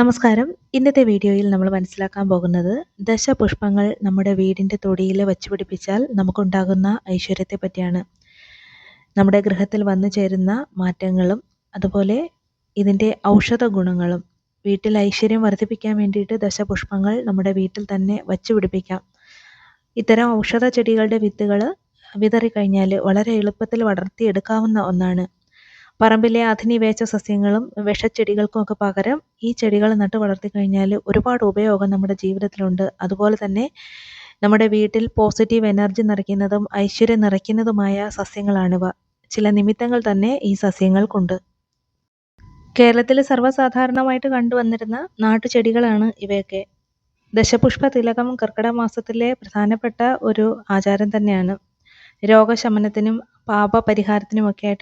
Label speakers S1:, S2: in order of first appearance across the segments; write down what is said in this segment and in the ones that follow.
S1: നമസ്കാരം. ഇന്നത്തെ വീഡിയോയിൽ നമ്മൾ മനസ്സിലാക്കാൻ പോകുന്നത് ദശപുഷ്പങ്ങൾ നമ്മുടെ വീടിന്റെ തൊടിയിൽ വച്ചു പിടിപ്പിച്ചാൽ നമുക്കുണ്ടാകുന്ന ഐശ്വര്യത്തെ പറ്റിയാണ്. നമ്മുടെ ഗൃഹത്തിൽ വന്നു ചേരുന്ന മാറ്റങ്ങളും അതുപോലെ ഇതിന്റെ ഔഷധ ഗുണങ്ങളും വീട്ടിൽ ഐശ്വര്യം വർദ്ധിപ്പിക്കാൻ വേണ്ടിയിട്ട് ദശപുഷ്പങ്ങൾ നമ്മുടെ വീട്ടിൽ തന്നെ വച്ചു പിടിപ്പിക്കാം. ഇത്തരം ഔഷധ ചെടികളുടെ വിത്തുകൾ വിതറിക്കഴിഞ്ഞാൽ വളരെ എളുപ്പത്തിൽ വളർത്തിയെടുക്കാവുന്ന ഒന്നാണ്. പറമ്പിലെ അധിനിവേശ സസ്യങ്ങളും വിഷച്ചെടികൾക്കും ഒക്കെ പകരം ഈ ചെടികൾ നട്ട് വളർത്തി കഴിഞ്ഞാൽ ഒരുപാട് ഉപയോഗം നമ്മുടെ ജീവിതത്തിലുണ്ട്. അതുപോലെ തന്നെ നമ്മുടെ വീട്ടിൽ പോസിറ്റീവ് എനർജി നിറയ്ക്കുന്നതും ഐശ്വര്യം നിറയ്ക്കുന്നതുമായ സസ്യങ്ങളാണിവ. ചില നിമിത്തങ്ങൾ തന്നെ ഈ സസ്യങ്ങൾക്കുണ്ട്. കേരളത്തിൽ സർവസാധാരണമായിട്ട് കണ്ടുവന്നിരുന്ന നാട്ടുചെടികളാണ് ഇവയൊക്കെ. ദശപുഷ്പ തിലകം കർക്കിടക മാസത്തിലെ പ്രധാനപ്പെട്ട ഒരു ആചാരം തന്നെയാണ്. രോഗശമനത്തിനും പാപപരിഹാരത്തിനുമൊക്കെ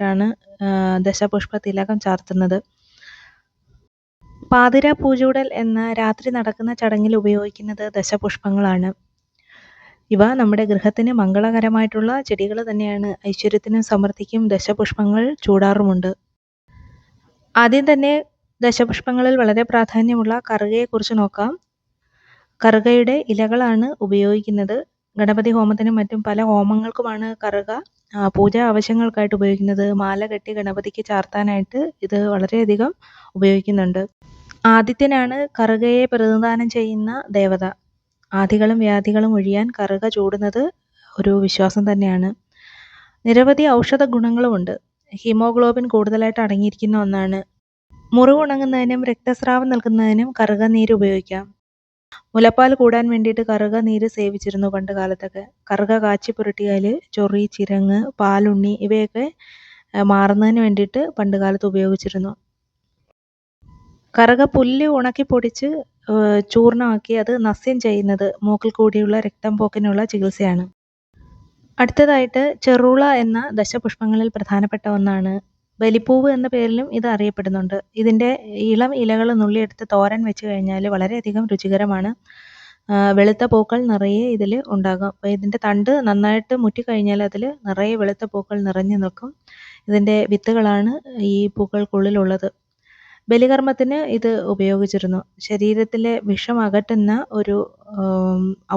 S1: ദശപുഷ്പ തിലകം ചാർത്തുന്നത്. പാതിര പൂജൂടൽ എന്ന രാത്രി നടക്കുന്ന ചടങ്ങിൽ ഉപയോഗിക്കുന്നത് ദശപുഷ്പങ്ങളാണ്. ഇവ നമ്മുടെ ഗൃഹത്തിന് മംഗളകരമായിട്ടുള്ള ചെടികൾ തന്നെയാണ്. ഐശ്വര്യത്തിനും സമൃദ്ധിക്കും ദശപുഷ്പങ്ങൾ ചൂടാറുമുണ്ട്. ആദ്യം തന്നെ ദശപുഷ്പങ്ങളിൽ വളരെ പ്രാധാന്യമുള്ള കറുകയെക്കുറിച്ച് നോക്കാം. കറുകയുടെ ഇലകളാണ് ഉപയോഗിക്കുന്നത്. ഗണപതി ഹോമത്തിനും മറ്റും പല ഹോമങ്ങൾക്കുമാണ് കറുക. പൂജാ ആവശ്യങ്ങൾക്കായിട്ട് ഉപയോഗിക്കുന്നത് മാല കെട്ടി ഗണപതിക്ക് ചാർത്താനായിട്ട് ഇത് വളരെയധികം ഉപയോഗിക്കുന്നുണ്ട്. ആദിത്യനാണ് കറുകയെ പ്രതിനിധാനം ചെയ്യുന്ന ദേവത. ആദികളും വ്യാധികളും ഒഴിയാൻ കറുക ചൂടുന്നത് ഒരു വിശ്വാസം തന്നെയാണ്. നിരവധി ഔഷധ ഗുണങ്ങളുമുണ്ട്. ഹീമോഗ്ലോബിൻ കൂടുതലായിട്ട് അടങ്ങിയിരിക്കുന്ന ഒന്നാണ്. മുറിവുണങ്ങുന്നതിനും രക്തസ്രാവം നൽകുന്നതിനും കറുക നീര് ഉപയോഗിക്കാം. മുലപ്പാൽ കൂടാൻ വേണ്ടിയിട്ട് കറുക നീര് സേവിച്ചിരുന്നു പണ്ട് കാലത്തൊക്കെ. കറുക കാച്ചി പുരട്ടിയാൽ ചൊറി ചിരങ്ങ് പാലുണ്ണി ഇവയൊക്കെ മാറുന്നതിന് വേണ്ടിയിട്ട് പണ്ട് കാലത്ത് ഉപയോഗിച്ചിരുന്നു. കറുക പുല്ല് ഉണക്കി പൊടിച്ച് ചൂർണമാക്കി അത് നസ്യം ചെയ്യുന്നത് മൂക്കിൽ കൂടിയുള്ള രക്തം പോക്കിനുള്ള ചികിത്സയാണ്. അടുത്തതായിട്ട് ചെറുള എന്ന ദശപുഷ്പങ്ങളിൽ പ്രധാനപ്പെട്ട ഒന്നാണ് ബലിപ്പൂവ് എന്ന പേരിലും ഇത് അറിയപ്പെടുന്നുണ്ട്. ഇതിന്റെ ഇളം ഇലകൾ നുള്ളിയെടുത്ത് തോരൻ വെച്ച് കഴിഞ്ഞാൽ വളരെയധികം രുചികരമാണ്. വെളുത്ത പൂക്കൾ നിറയെ ഇതിൽ ഉണ്ടാകും. അപ്പോൾ ഇതിന്റെ തണ്ട് നന്നായിട്ട് മുറ്റിക്കഴിഞ്ഞാൽ അതിൽ നിറയെ വെളുത്ത പൂക്കൾ നിറഞ്ഞു നിൽക്കും. ഇതിന്റെ വിത്തുകളാണ് ഈ പൂക്കൾക്കുള്ളിലുള്ളത്. ബലികർമ്മത്തിന് ഇത് ഉപയോഗിച്ചിരുന്നു. ശരീരത്തിലെ വിഷം അകറ്റുന്ന ഒരു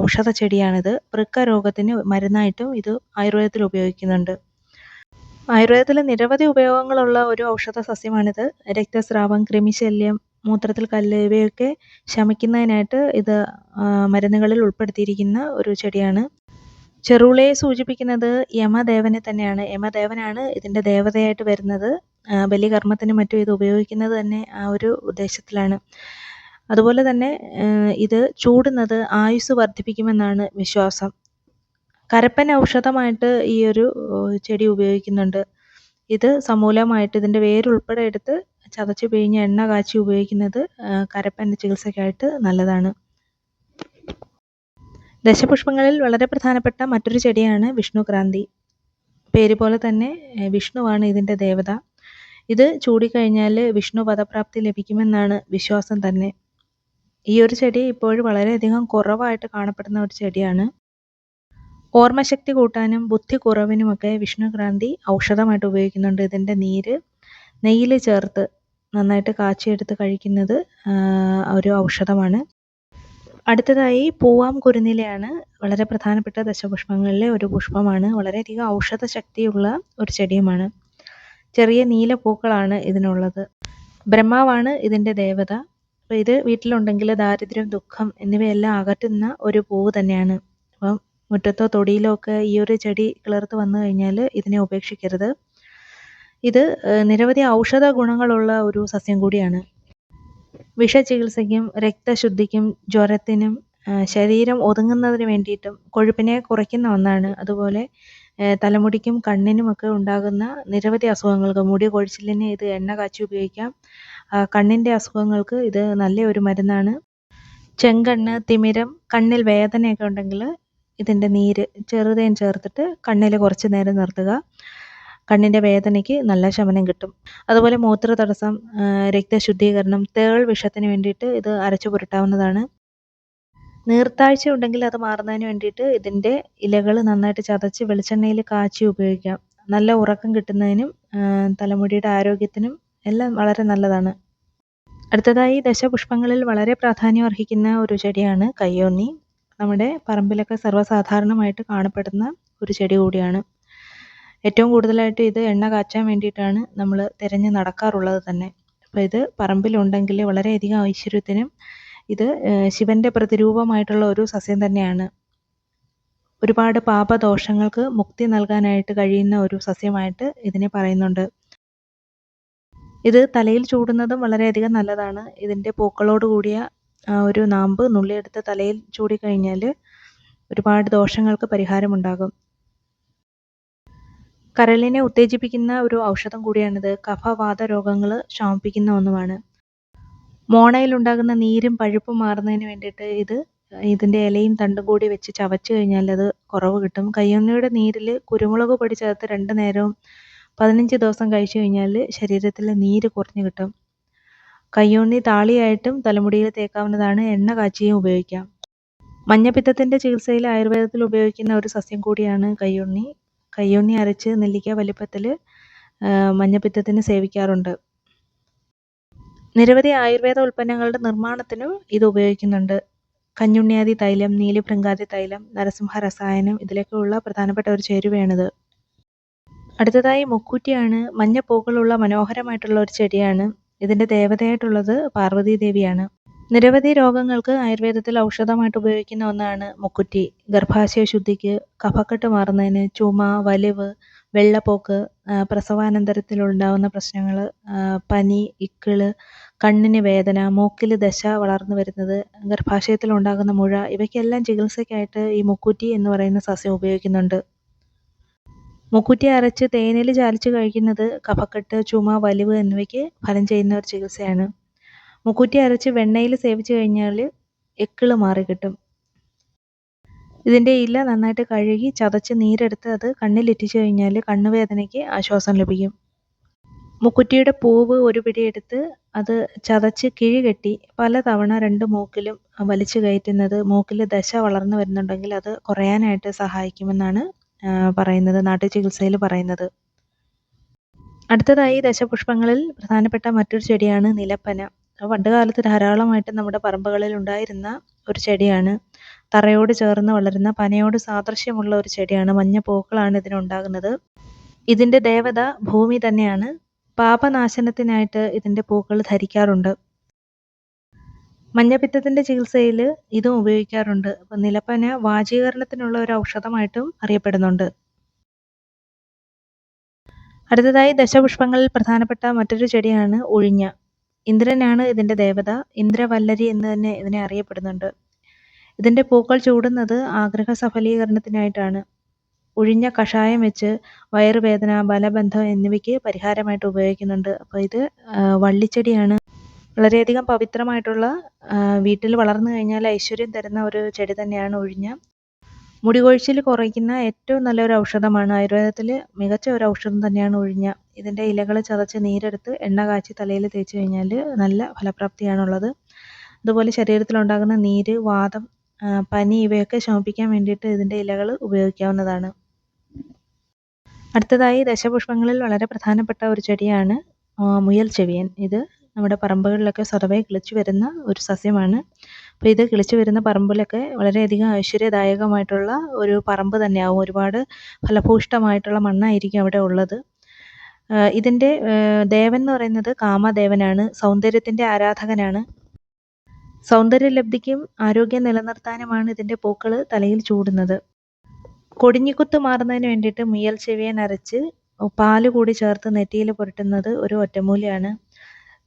S1: ഔഷധ ചെടിയാണിത് വൃക്ക രോഗത്തിന് മരുന്നായിട്ടും ഇത് ആയുർവേദത്തിൽ ഉപയോഗിക്കുന്നുണ്ട്. ആയുർവേദത്തിൽ നിരവധി ഉപയോഗങ്ങളുള്ള ഒരു ഔഷധ സസ്യമാണിത് രക്തസ്രാവം കൃമിശല്യം മൂത്രത്തിൽ കല്ല് ഇവയൊക്കെ ശമിക്കുന്നതിനായിട്ട് ഇത് മരുന്നുകളിൽ ഉൾപ്പെടുത്തിയിരിക്കുന്ന ഒരു ചെടിയാണ്. ചെറുളയെ സൂചിപ്പിക്കുന്നത് യമദേവനെ തന്നെയാണ്. യമദേവനാണ് ഇതിന്റെ ദേവതയായിട്ട് വരുന്നത്. ബലികർമ്മത്തിനും മറ്റും ഇത് ഉപയോഗിക്കുന്നത് തന്നെ ആ ഒരു ഉദ്ദേശത്തിലാണ്. അതുപോലെ തന്നെ ഇത് ചൂടുന്നത് ആയുസ് വർദ്ധിപ്പിക്കുമെന്നാണ് വിശ്വാസം. കരപ്പൻ ഔഷധമായിട്ട് ഈ ഒരു ചെടി ഉപയോഗിക്കുന്നുണ്ട്. ഇത് സമൂലമായിട്ട് ഇതിന്റെ വേരുൾപ്പെടെ എടുത്ത് ചതച്ച് പിഴിഞ്ഞ് എണ്ണ കാച്ചി ഉപയോഗിക്കുന്നത് കരപ്പന്റെ ചികിത്സയ്ക്കായിട്ട് നല്ലതാണ്. ദശപുഷ്പങ്ങളിൽ വളരെ പ്രധാനപ്പെട്ട മറ്റൊരു ചെടിയാണ് വിഷ്ണുക്രാന്തി. പേര് പോലെ തന്നെ വിഷ്ണുവാണ് ഇതിന്റെ ദേവത. ഇത് ചൂടിക്കഴിഞ്ഞാൽ വിഷ്ണു പദപ്രാപ്തി ലഭിക്കുമെന്നാണ് വിശ്വാസം തന്നെ. ഈ ഒരു ചെടി ഇപ്പോഴും വളരെയധികം കുറവായിട്ട് കാണപ്പെടുന്ന ഒരു ചെടിയാണ്. ഓർമ്മശക്തി കൂട്ടാനും ബുദ്ധി കുറവിനുമൊക്കെ വിഷ്ണുക്രാന്തി ഔഷധമായിട്ട് ഉപയോഗിക്കുന്നുണ്ട്. ഇതിന്റെ നീര് നെയ്യിൽ ചേർത്ത് നന്നായിട്ട് കാച്ചിയെടുത്ത് കഴിക്കുന്നത് ഒരു ഔഷധമാണ്. അടുത്തതായി പൂവാം കുരുന്നിലയാണ് വളരെ പ്രധാനപ്പെട്ട ദശപുഷ്പങ്ങളിലെ ഒരു പുഷ്പമാണ്. വളരെയധികം ഔഷധ ശക്തിയുള്ള ഒരു ചെടിയുമാണ്. ചെറിയ നീല പൂക്കളാണ് ഇതിനുള്ളത്. ബ്രഹ്മാവാണ് ഇതിന്റെ ദേവത. അപ്പോൾ ഇത് വീട്ടിലുണ്ടെങ്കിൽ ദാരിദ്ര്യം ദുഃഖം എന്നിവയെല്ലാം അകറ്റുന്ന ഒരു പൂവ് തന്നെയാണ്. അപ്പം മുറ്റത്തോ തൊടിയിലോ ഒക്കെ ഈ ഒരു ചെടി കിളിർത്ത് വന്നു കഴിഞ്ഞാൽ ഇതിനെ ഉപേക്ഷിക്കരുത്. ഇത് നിരവധി ഔഷധ ഗുണങ്ങളുള്ള ഒരു സസ്യം കൂടിയാണ്. വിഷചികിത്സയ്ക്കും രക്തശുദ്ധിക്കും ജ്വരത്തിനും ശരീരം ഒതുങ്ങുന്നതിന് വേണ്ടിയിട്ടും കൊഴുപ്പിനെ കുറയ്ക്കുന്ന ഒന്നാണ്. അതുപോലെ തലമുടിക്കും കണ്ണിനുമൊക്കെ ഉണ്ടാകുന്ന നിരവധി അസുഖങ്ങൾക്ക് മുടി കൊഴിച്ചിലിന് ഇത് എണ്ണ കാച്ചി ഉപയോഗിക്കാം. കണ്ണിന്റെ അസുഖങ്ങൾക്ക് ഇത് നല്ല ഒരു മരുന്നാണ്. ചെങ്കണ്ണ് തിമിരം കണ്ണിൽ വേദനയൊക്കെ ഉണ്ടെങ്കിൽ ഇതിന്റെ നീര് ചെറുതേൻ ചേർത്തിട്ട് കണ്ണിൽ കുറച്ച് നേരം നിർത്തുക. കണ്ണിന്റെ വേദനയ്ക്ക് നല്ല ശമനം കിട്ടും. അതുപോലെ മൂത്ര തടസ്സം രക്തശുദ്ധീകരണം തേൾ വിഷത്തിന് വേണ്ടിയിട്ട് ഇത് അരച്ചു പുരട്ടാവുന്നതാണ്. നീർത്താഴ്ച ഉണ്ടെങ്കിൽ അത് മാറുന്നതിന് വേണ്ടിയിട്ട് ഇതിന്റെ ഇലകൾ നന്നായിട്ട് ചതച്ച് വെളിച്ചെണ്ണയിൽ കാച്ചി ഉപയോഗിക്കാം. നല്ല ഉറക്കം കിട്ടുന്നതിനും തലമുടിയുടെ ആരോഗ്യത്തിനും എല്ലാം വളരെ നല്ലതാണ്. അടുത്തതായി ദശപുഷ്പങ്ങളിൽ വളരെ പ്രാധാന്യം അർഹിക്കുന്ന ഒരു ചെടിയാണ് കയ്യോന്നി. നമ്മുടെ പറമ്പിലൊക്കെ സർവസാധാരണമായിട്ട് കാണപ്പെടുന്ന ഒരു ചെടി കൂടിയാണ്. ഏറ്റവും കൂടുതലായിട്ട് ഇത് എണ്ണ കാച്ചാൻ വേണ്ടിയിട്ടാണ് നമ്മൾ തിരഞ്ഞ് നടക്കാറുള്ളത് തന്നെ. അപ്പോൾ ഇത് പറമ്പിലുണ്ടെങ്കിൽ വളരെയധികം ഐശ്വര്യത്തിനും ഇത് ശിവന്റെ പ്രതിരൂപമായിട്ടുള്ള ഒരു സസ്യം തന്നെയാണ്. ഒരുപാട് പാപദോഷങ്ങൾക്ക് മുക്തി നൽകാനായിട്ട് കഴിയുന്ന ഒരു സസ്യമായിട്ട് ഇതിനെ പറയുന്നുണ്ട്. ഇത് തലയിൽ ചൂടുന്നതും വളരെയധികം നല്ലതാണ്. ഇതിന്റെ പൂക്കളോട് കൂടിയ ആ ഒരു നാമ്പ് നുള്ളിയെടുത്ത് തലയിൽ ചൂടിക്കഴിഞ്ഞാൽ ഒരുപാട് ദോഷങ്ങൾക്ക് പരിഹാരമുണ്ടാകും. കരളിനെ ഉത്തേജിപ്പിക്കുന്ന ഒരു ഔഷധം കൂടിയാണിത്. കഫവാത രോഗങ്ങൾ ശമിപ്പിക്കുന്ന ഒന്നുമാണ്. മോണയിൽ ഉണ്ടാകുന്ന നീരും പഴുപ്പും മാറുന്നതിന് വേണ്ടിയിട്ട് ഇത് ഇതിന്റെ ഇലയും തണ്ടും കൂടി വെച്ച് ചവച്ച് കഴിഞ്ഞാൽ അത് കുറവ് കിട്ടും. കയ്യൊന്നിയുടെ നീരിൽ കുരുമുളക് പൊടി ചേർത്ത് രണ്ട് നേരവും പതിനഞ്ച് ദിവസം കഴിച്ചു കഴിഞ്ഞാൽ ശരീരത്തിലെ നീര് കുറഞ്ഞു കിട്ടും. കയ്യോന്നി താളിയായിട്ടും തലമുടിയിൽ തേക്കാവുന്നതാണ് എണ്ണ കാച്ചിയും ഉപയോഗിക്കാം. മഞ്ഞപ്പിത്തത്തിന്റെ ചികിത്സയിൽ ആയുർവേദത്തിൽ ഉപയോഗിക്കുന്ന ഒരു സസ്യം കൂടിയാണ് കയ്യോന്നി കയ്യോന്നി അരച്ച് നെല്ലിക്ക വലിപ്പത്തിൽ മഞ്ഞപ്പിത്തത്തിന് സേവിക്കാറുണ്ട്. നിരവധി ആയുർവേദ ഉൽപ്പന്നങ്ങളുടെ നിർമ്മാണത്തിനും ഇത് ഉപയോഗിക്കുന്നുണ്ട്. കഞ്ഞുണ്ണിയാദി തൈലം നീലിഭൃങ്കാതി തൈലം നരസിംഹ രസായനം ഇതിലൊക്കെയുള്ള പ്രധാനപ്പെട്ട ഒരു ചേരുവയാണിത്. അടുത്തതായി മുക്കൂറ്റിയാണ് മഞ്ഞപ്പൂക്കളുള്ള മനോഹരമായിട്ടുള്ള ഒരു ചെടിയാണ് ഇതിന്റെ ദേവതയായിട്ടുള്ളത് പാർവതി ദേവിയാണ്. നിരവധി രോഗങ്ങൾക്ക് ആയുർവേദത്തിൽ ഔഷധമായിട്ട് ഉപയോഗിക്കുന്ന ഒന്നാണ് മുക്കുറ്റി. ഗർഭാശയ ശുദ്ധിക്ക് കഫക്കെട്ട് മാറുന്നതിന് ചുമ വലിവ് വെള്ളപ്പോക്ക് പ്രസവാനന്തരത്തിലുണ്ടാവുന്ന പ്രശ്നങ്ങൾ പനി ഇക്കിൾ കണ്ണിന് വേദന മൂക്കിൽ ദശ വളർന്നു വരുന്നത് ഗർഭാശയത്തിൽ ഉണ്ടാകുന്ന മുഴ ഇവയ്ക്കെല്ലാം ചികിത്സയ്ക്കായിട്ട് ഈ മുക്കുറ്റി എന്ന് പറയുന്ന സസ്യം ഉപയോഗിക്കുന്നുണ്ട്. മുക്കുറ്റി അരച്ച് തേനിൽ ചാലിച്ച് കഴിക്കുന്നത് കഫക്കെട്ട് ചുമ വലിവ് എന്നിവയ്ക്ക് ഫലം ചെയ്യുന്ന ഒരു ചികിത്സയാണ്. മുക്കുറ്റി അരച്ച് വെണ്ണയിൽ സേവിച്ച് കഴിഞ്ഞാൽ എക്കിൾ മാറി കിട്ടും. ഇതിന്റെ ഇല നന്നായിട്ട് കഴുകി ചതച്ച് നീരെടുത്ത് അത് കണ്ണിലിറ്റിച്ച് കഴിഞ്ഞാൽ കണ്ണുവേദനയ്ക്ക് ആശ്വാസം ലഭിക്കും. മുക്കുറ്റിയുടെ പൂവ് ഒരു പിടിയെടുത്ത് അത് ചതച്ച് കിഴി കെട്ടി പലതവണ രണ്ട് മൂക്കിലും വലിച്ചു കയറ്റുന്നത് മൂക്കിൽ ദശ വളർന്നു വരുന്നുണ്ടെങ്കിൽ അത് കുറയാനായിട്ട് സഹായിക്കുമെന്നാണ് പറയുന്നത് നാട്ടുചികിത്സയിൽ പറയുന്നത്. അടുത്തതായി ദശപുഷ്പങ്ങളിൽ പ്രധാനപ്പെട്ട മറ്റൊരു ചെടിയാണ് നിലപ്പന. പണ്ട് കാലത്ത് ധാരാളമായിട്ട് നമ്മുടെ പറമ്പുകളിൽ ഉണ്ടായിരുന്ന ഒരു ചെടിയാണ്. തറയോട് ചേർന്ന് വളരുന്ന പനയോട് സാദൃശ്യമുള്ള ഒരു ചെടിയാണ്. മഞ്ഞ പൂക്കളാണ് ഇതിനുണ്ടാകുന്നത് ഇതിന്റെ ദേവത ഭൂമി തന്നെയാണ്. പാപനാശനത്തിനായിട്ട് ഇതിന്റെ പൂക്കൾ ധരിക്കാറുണ്ട്. മഞ്ഞപ്പിത്തത്തിന്റെ ചികിത്സയിൽ ഇതും ഉപയോഗിക്കാറുണ്ട്. അപ്പം നിലപ്പന വാചീകരണത്തിനുള്ള ഒരു ഔഷധമായിട്ടും അറിയപ്പെടുന്നുണ്ട്. അടുത്തതായി ദശപുഷ്പങ്ങളിൽ പ്രധാനപ്പെട്ട മറ്റൊരു ചെടിയാണ് ഉഴിഞ്ഞ. ഇന്ദ്രനാണ് ഇതിന്റെ ദേവത. ഇന്ദ്രവല്ലരി എന്ന് തന്നെ ഇതിനെ അറിയപ്പെടുന്നുണ്ട്. ഇതിന്റെ പൂക്കൾ ചൂടുന്നത് ആഗ്രഹ സഫലീകരണത്തിനായിട്ടാണ് ഉഴിഞ്ഞ കഷായം വെച്ച് വയറുവേദന ബലബന്ധം എന്നിവയ്ക്ക് പരിഹാരമായിട്ട് ഉപയോഗിക്കുന്നുണ്ട്. അപ്പോൾ ഇത് വള്ളിച്ചെടിയാണ്. വളരെയധികം പവിത്രമായിട്ടുള്ള വീട്ടിൽ വളർന്നു കഴിഞ്ഞാൽ ഐശ്വര്യം തരുന്ന ഒരു ചെടി തന്നെയാണ് ഉഴിഞ്ഞ. മുടി കൊഴിച്ചിൽ കുറയ്ക്കുന്ന ഏറ്റവും നല്ലൊരു ഔഷധമാണ്. ആയുർവേദത്തിൽ മികച്ച ഒരു ഔഷധം തന്നെയാണ് ഉഴിഞ്ഞ. ഇതിന്റെ ഇലകൾ ചതച്ച് നീരെടുത്ത് എണ്ണ കാച്ചി തലയിൽ തേച്ച് കഴിഞ്ഞാൽ നല്ല ഫലപ്രാപ്തിയാണുള്ളത്. അതുപോലെ ശരീരത്തിലുണ്ടാകുന്ന നീര് വാദം പനി ഇവയൊക്കെ ശമിപ്പിക്കാൻ വേണ്ടിയിട്ട് ഇതിന്റെ ഇലകൾ ഉപയോഗിക്കാവുന്നതാണ്. അടുത്തതായി ദശപുഷ്പങ്ങളിൽ വളരെ പ്രധാനപ്പെട്ട ഒരു ചെടിയാണ് മുയൽ ചെവിയൻ. ഇത് നമ്മുടെ പറമ്പുകളിലൊക്കെ സ്വതവേ കിളിച്ചു വരുന്ന ഒരു സസ്യമാണ്. അപ്പോൾ ഇത് കിളിച്ചു വരുന്ന പറമ്പിലൊക്കെ വളരെയധികം ഐശ്വര്യദായകമായിട്ടുള്ള ഒരു പറമ്പ് തന്നെയാവും. ഒരുപാട് ഫലഭൂഷ്ടമായിട്ടുള്ള മണ്ണായിരിക്കും അവിടെ ഉള്ളത്. ഇതിന്റെ ദേവൻ എന്ന് പറയുന്നത് കാമദേവനാണ്. സൗന്ദര്യത്തിന്റെ ആരാധകനാണ്. സൗന്ദര്യലബ്ധിക്കും ആരോഗ്യം നിലനിർത്താനുമാണ് ഇതിന്റെ പൂക്കൾ തലയിൽ ചൂടുന്നത്. കൊടിഞ്ഞിക്കുത്ത് മാറുന്നതിന് വേണ്ടിയിട്ട് മുയൽ ചെവിയെ നരച്ച് പാൽ കൂടി ചേർത്ത് നെറ്റിയിൽ പുരട്ടുന്നത് ഒരു ഒറ്റമൂലിയാണ്.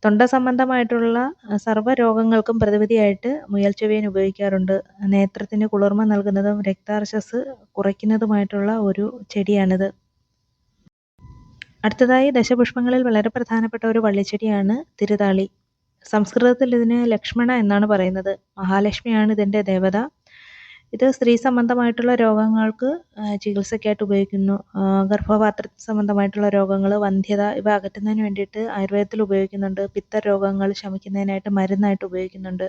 S1: തൊണ്ട സംബന്ധമായിട്ടുള്ള സർവ രോഗങ്ങൾക്കും പ്രതിവിധിയായിട്ട് മുയൽച്ചെവിയൻ ഉപയോഗിക്കാറുണ്ട്. നേത്രത്തിന് കുളിർമ നൽകുന്നതും രക്താർശസ് കുറയ്ക്കുന്നതുമായിട്ടുള്ള ഒരു ചെടിയാണിത്. അടുത്തതായി ദശപുഷ്പങ്ങളിൽ വളരെ പ്രധാനപ്പെട്ട ഒരു വള്ളിച്ചെടിയാണ് തിരുതാളി. സംസ്കൃതത്തിൽ ഇതിന് ലക്ഷ്മണ എന്നാണ് പറയുന്നത്. മഹാലക്ഷ്മിയാണ് ഇതിന്റെ ദേവത. ഇത് സ്ത്രീ സംബന്ധമായിട്ടുള്ള രോഗങ്ങൾക്ക് ചികിത്സയ്ക്കായിട്ട് ഉപയോഗിക്കുന്നു. ഗർഭപാത്ര സംബന്ധമായിട്ടുള്ള രോഗങ്ങൾ വന്ധ്യത ഇവ അകറ്റുന്നതിന് വേണ്ടിയിട്ട് ആയുർവേദത്തിൽ ഉപയോഗിക്കുന്നുണ്ട്. പിത്ത രോഗങ്ങൾ ശമിക്കുന്നതിനായിട്ട് മരുന്നായിട്ട് ഉപയോഗിക്കുന്നുണ്ട്.